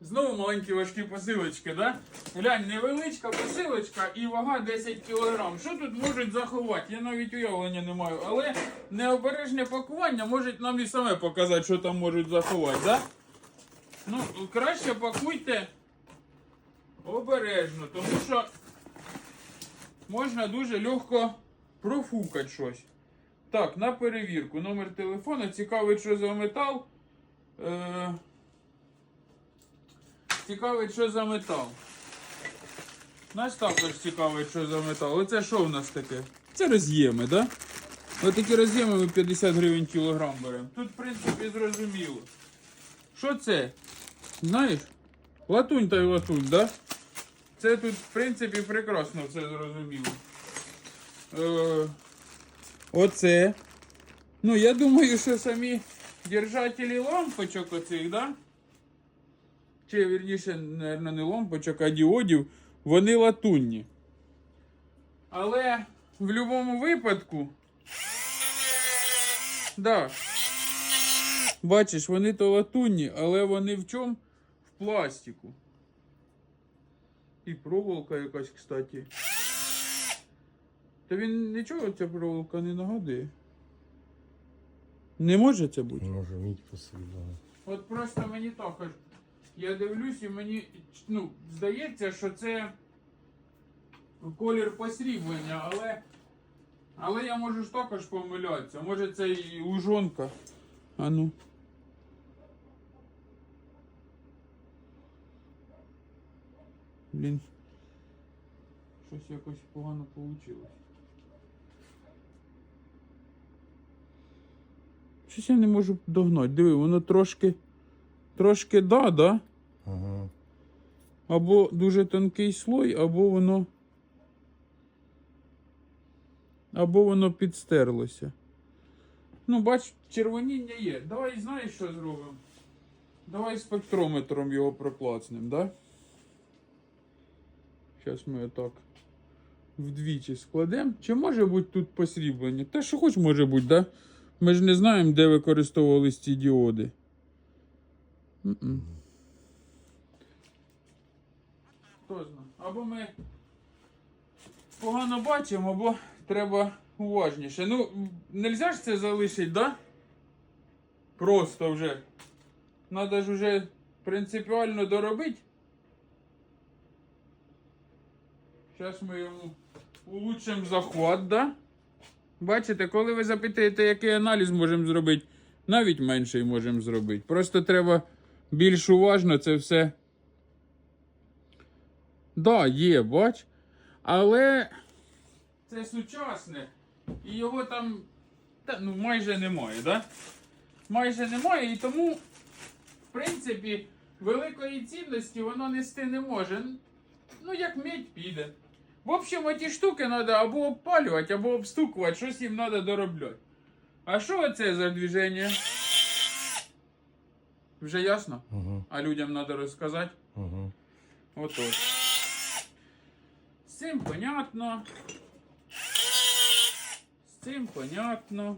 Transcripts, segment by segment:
Знову маленькі важкі посилочки, да? Глянь, невеличка посилочка і вага 10 кг. Що тут можуть заховати? Я навіть уявлення не маю. Але необережне пакування може нам і саме показати, що там можуть заховати, да? Ну, краще пакуйте обережно, тому що можна дуже легко профукати щось. Так, на перевірку. Номер телефону. Цікавить, що за метал. Е... Цікавить, що за метал. Нас також цікавить, що за метал. Оце що в нас таке? Це роз'єми, так? Да? Ось такі роз'єми ми 50 гривень кілограм беремо. Тут, в принципі, зрозуміло. Що це? Знаєш? Латунь та й латунь, так? Да? Це тут, в принципі, прекрасно все зрозуміло. Е, оце. Ну, я думаю, що самі держателі лампочок оцих, да? Чи вірніше, мабуть, не лампочок, а діодів, вони латунні. Але в будь-якому випадку. Да. Бачиш, вони то латунні, але вони в чому? В пластику. І проволока якась, кстати. Та він нічого ця проволока не нагадує. Не може це бути? Може мідь посилена. От просто мені також. Я дивлюсь і мені ну, здається, що це колір посріблення, але. Але я можу ж також помилятися. Може це і лужонка. А ну. Блін. Щось якось погано вийшло. Щось я не можу догнати. Диви, воно трошки. Трошки да, да? Або дуже тонкий слой, або воно. Або воно підстерлося. Ну, бач, червоніння є. Давай знаєш, що зробимо? Давай спектрометром його проклацнемо, да? Зараз ми отак вдвічі складемо. Чи може бути тут посріблення? Та що хоч може бути, да? Ми ж не знаємо, де використовувались ці діоди. М-м. Хто знає? Або ми погано бачимо, або треба уважніше. Ну, нельзя ж це залишити, да? Просто вже. Надо ж вже принципіально доробити. Зараз ми йому улучшимо захват, да? Бачите, коли ви запитаєте, який аналіз можемо зробити, навіть менший можемо зробити. Просто треба більш уважно це все. Да, є, бач. Але це сучасне. І його там та, ну, майже немає, да? Майже немає, і тому, в принципі, великої цінності воно нести не може. Ну, як медь піде. В общем, ті штуки треба або обпалювати, або обстукувати, щось їм треба доробляти. А що це за движення? Вже ясно? Ага. А людям треба розказати. Ага. Отож. Цим понятно. З цим понятно.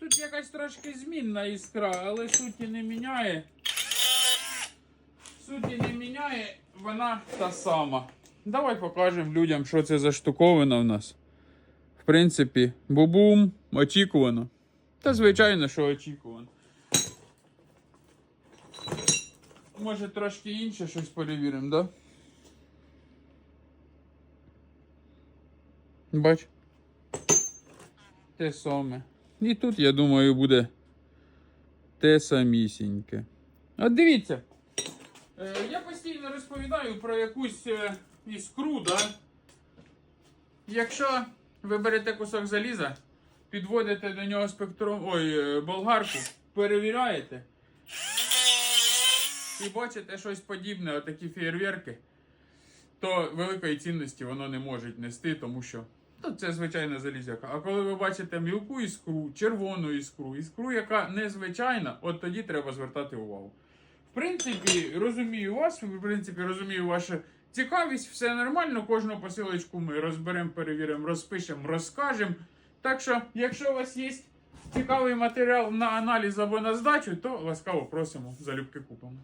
Тут якась трошки змінна іскра, але суті не міняє. Суті не міняє, вона та сама. Давай покажемо людям, що це за штуковина в нас. В принципі, бубум, очікувано. Та звичайно, що очікувано. Може трошки інше щось перевіримо, да? Бач. Те саме. І тут, я думаю, буде те самісіньке. От дивіться. Е, я постійно розповідаю про якусь е, іскру, да? Якщо ви берете кусок заліза, підводите до нього спектром, ой, е, болгарку, перевіряєте. І бачите щось подібне, отакі фєєрверки, то великої цінності воно не може нести, тому що ну, це звичайна залізяка. А коли ви бачите мілку іскру, червону іскру, іскру, яка незвичайна, от тоді треба звертати увагу. В принципі, розумію вас, в принципі, розумію вашу цікавість, все нормально. Кожну посилочку ми розберемо, перевіримо, розпишемо, розкажемо. Так що, якщо у вас є цікавий матеріал на аналіз або на здачу, то ласкаво просимо, залюбки купимо.